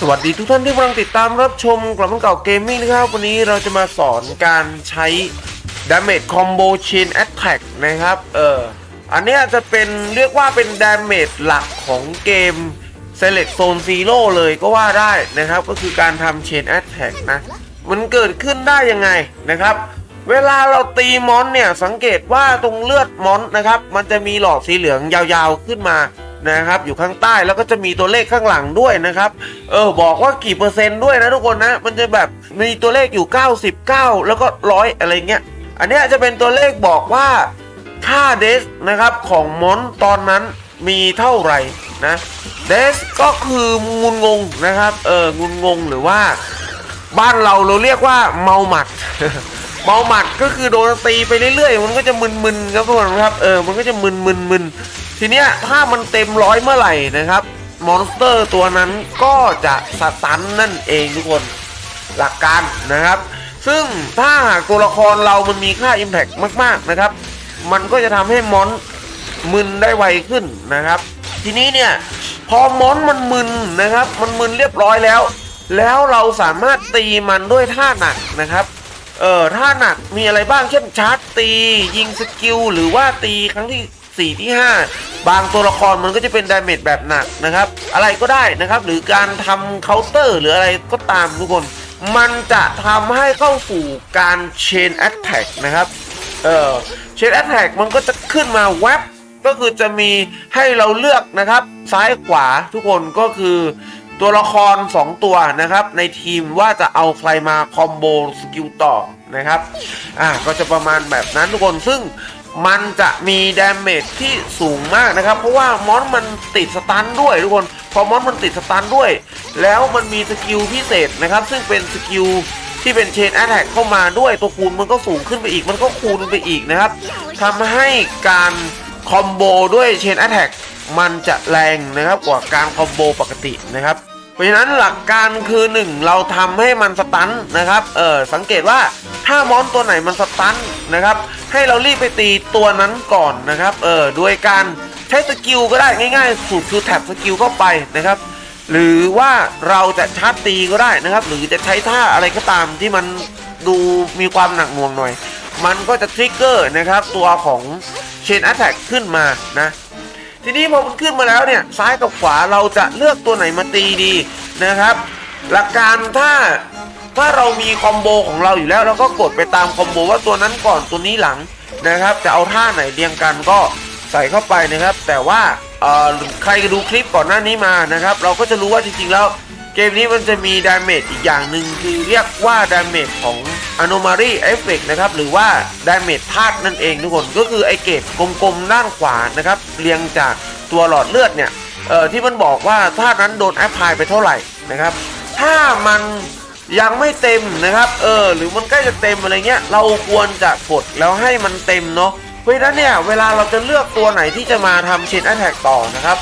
สวัสดีทุกท่านที่กำลังติดตามรับชมกลับมาเก่าเกมมิ่งนะครับ วันนี้เราจะมาสอนการใช้ Damage Combo Chain Attack นะครับเอออันนี้จะเป็นเรียกว่าเป็น Damage หลักของเกม Select Zone Zero เลยก็ว่าได้นะครับ ก็คือการทำ Chain Attack นะ มันเกิดขึ้นได้ยังไงนะครับ เวลาเราตีมอนเนี่ย สังเกตว่าตรงเลือดมอนนะครับ มันจะมีหลอดสีเหลืองยาวๆขึ้นมา นะครับ อยู่ข้างใต้แล้วก็จะมีตัวเลขข้างหลังด้วยนะครับ เออบอกว่ากี่เปอร์เซ็นต์ด้วยนะทุกคนนะ มันจะแบบมีตัวเลขอยู่ 99 แล้วก็ร้อยอะไรเงี้ย อันเนี้ยจะเป็นตัวเลขบอกว่าค่าเดสนะครับของมอนตอนนั้นมีเท่าไหร่นะเดสก็คืองุนงงนะครับ เอองุนงงหรือว่า บ้านเราเราเรียกว่าเมาหมัดเมาหมัดก็คือโดนตีไปเรื่อยๆ มันก็จะมึนๆครับทุกคนครับ เออ มันก็จะมึนๆ ทีเนี้ยถ้ามันเต็มร้อยเมื่อไหร่นะครับ มอนสเตอร์ตัวนั้นก็จะสตันนั่นเองทุกคนหลักการนะครับ ซึ่งถ้าหากตัวละครเรามันมีค่า Impact มาก ๆนะครับ มันก็จะทำให้มอนมึนได้ไวขึ้นนะครับ ทีนี้เนี่ยพอมอนมันมึนนะครับ มันมึนเรียบร้อยแล้ว แล้วเราสามารถตีมันด้วยท่าหนักนะครับเออท่าหนักมีอะไรบ้างเช่นชาร์จตี ยิงสกิลหรือว่าตีครั้งที่ 4ที่ 5 บางตัวละครมันก็จะเป็นดาเมจแบบหนักนะครับ อะไรก็ได้นะครับ หรือการทำเคาน์เตอร์ หรืออะไรก็ตามทุกคน มันจะทำให้เข้าสู่การเชนแอตแทกนะครับเออเชนแอตแทกมันก็จะขึ้นมาแวบก็คือจะมีให้เราเลือกนะครับ ซ้ายขวาทุกคนก็คือตัวละคร 2 ตัวนะครับ ในทีมว่าจะเอาใครมาคอมโบสกิลต่อนะครับ อ่าก็จะประมาณแบบนั้นทุกคนซึ่ง มันจะมีดาเมจที่สูงมากนะครับ เพราะว่ามอนมันติดสตันด้วยทุกคน พอมอนมันติดสตันด้วย แล้วมันมีสกิลพิเศษนะครับ ซึ่งเป็นสกิลที่เป็นเชนแอ t แทกเข้ามาด้วยตัวคูณมันก็สูงขึ้นไปอีก มันก็คูณไปอีกนะครับทำให้การคอมโบด้วยเชนแอ t แทกมันจะแรงนะครับกว่าการคอมโบปกตินะครับ เพราะฉะนั้นหลักการคือ 1 เราทำให้มันสตันนะครับเออสังเกตว่าถ้ามอนตัวไหนมันสตันนะครับให้เรารีบไปตีตัวนั้นก่อนนะครับเออโดยการใช้สกิลก็ได้ง่ายๆสุดคือแท็บสกิลเข้าไปนะครับหรือว่าเราจะชาร์จตีก็ได้นะครับ หรือจะใช้ท่าอะไรก็ตามที่มันดูมีความหนักหน่วงหน่อย มันก็จะทริกเกอร์นะครับตัวของเชน a t แทกขึ้นมานะ ทีนี้พอมันขึ้นมาแล้วเนี่ยซ้ายกับขวาเราจะเลือกตัวไหนมาตีดีนะครับ หลักการถ้าถ้าเรามีคอมโบของเราอยู่แล้วเราก็กดไปตามคอมโบว่าตัวนั้นก่อนตัวนี้หลังนะครับ จะเอาท่าไหนเรียงกันก็ใส่เข้าไปนะครับ แต่ว่าใครดูคลิปก่อนหน้านี้มานะครับ เราก็จะรู้ว่าจริงๆแล้ว เกมนี้มันจะมีดาเมจอีกอย่างหนึ่งคือเรียกว่าดาเมจของ Anomaly Effect นะครับ หรือว่าดาเมจธาตุนั่นเองทุกคน ก็คือไอเกตกลมๆด้านขวานะครับ เรียงจากตัวหลอดเลือดเนี่ย เอ่อ ที่มันบอกว่าธาตุนั้นโดนแอพพลายไปเท่าไหร่นะครับ ถ้ามันยังไม่เต็มนะครับ เออ หรือมันใกล้จะเต็มอะไรเงี้ย เราควรจะกดแล้วให้มันเต็มเนาะ เพราะฉะนั้นเนี่ย เวลาเราจะเลือกตัวไหนที่จะมาทำเชนแอ t แทกต่อนะครับ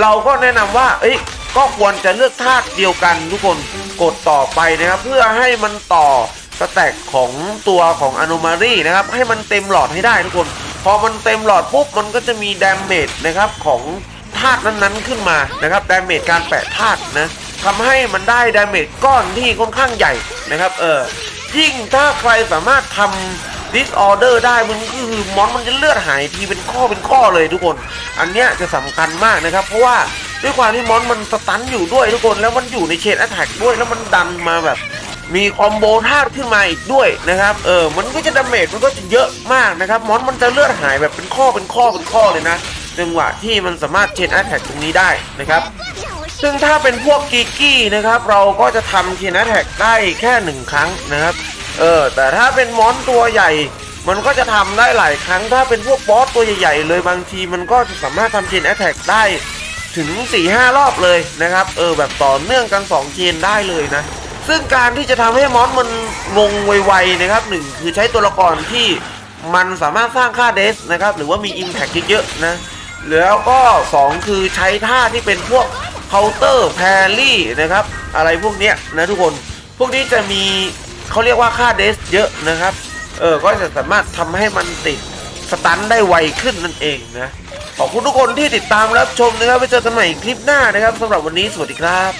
เราก็แนะนำว่า เอ้ย ก็ควรจะเลือกธาตุเดียวกันทุกคนกดต่อไปนะครับ เพื่อให้มันต่อสแต็กของตัวของอ n o m a l y นะครับ ให้มันเต็มหลอดให้ได้ทุกคน พอมันเต็มหลอดปุ๊บมันก็จะมีดาเมจนะครับของธาตุนั้นๆขึ้นมานะครับดาเมจการแปะธาตุนะทำให้มันได้ดาเมจก้อนที่ค่อนข้างใหญ่นะครับ เออยิ่งถ้าใครสามารถทำ disorder ได้มันก็คือมอนมันจะเลือดหายทีเป็นข้อเป็นข้อเลยทุกคน อันเนี้ยจะสำคัญมากนะครับ เพราะว่าด้วยความที่มอนมันสตันอยู่ด้วยทุกคนแล้วมันอยู่ในเชนแอ t แทกด้วยแล้วมันดันมาแบบมีคอมโบธาตุขึ้นมาอีกด้วยนะครับ เออ มันก็จะดาเมจมันก็จะเยอะมากนะครับ มอนมันจะเลือดหายแบบเป็นข้อเป็นข้อเป็นข้อเลยนะ จังหวะที่มันสามารถเชนแอ t แทกตรงนี้ได้นะครับ ซึ่งถ้าเป็นพวกกีกี้นะครับ เราก็จะทำเชนแอ t แทกได้แค่หนึ่งครั้งนะครับ เออ แต่ถ้าเป็นมอนตัวใหญ่ มันก็จะทำได้หลายครั้ง ถ้าเป็นพวกบอสตัวใหญ่ๆเลยบางทีมันก็สามารถทำเชนแอ t แทกได้ถึง 4-5 รอบเลยนะครับ เออแบบต่อเนื่องกัน2เชนได้เลยนะ ซึ่งการที่จะทำให้มอนมันงงไวๆนะครับหนึ่งคือใช้ตัวละครที่มันสามารถสร้างค่าเดสนะครับหรือว่ามี Impact เยอะๆนะแล้วก็ 2 คือใช้ท่าที่เป็นพวกเคาน์เตอร์แพรี่นะครับ อะไรพวกเนี้ยนะทุกคน พวกนี้จะมี เขาเรียกว่าค่าเดสเยอะนะครับ เออ ก็จะสามารถทำให้มันติดสตันได้ไวขึ้นนั่นเองนะ ขอบคุณทุกคนที่ติดตามรับชมนะครับไว้เจอกันใหม่คลิปหน้านะครับสำหรับวันนี้สวัสดีครับ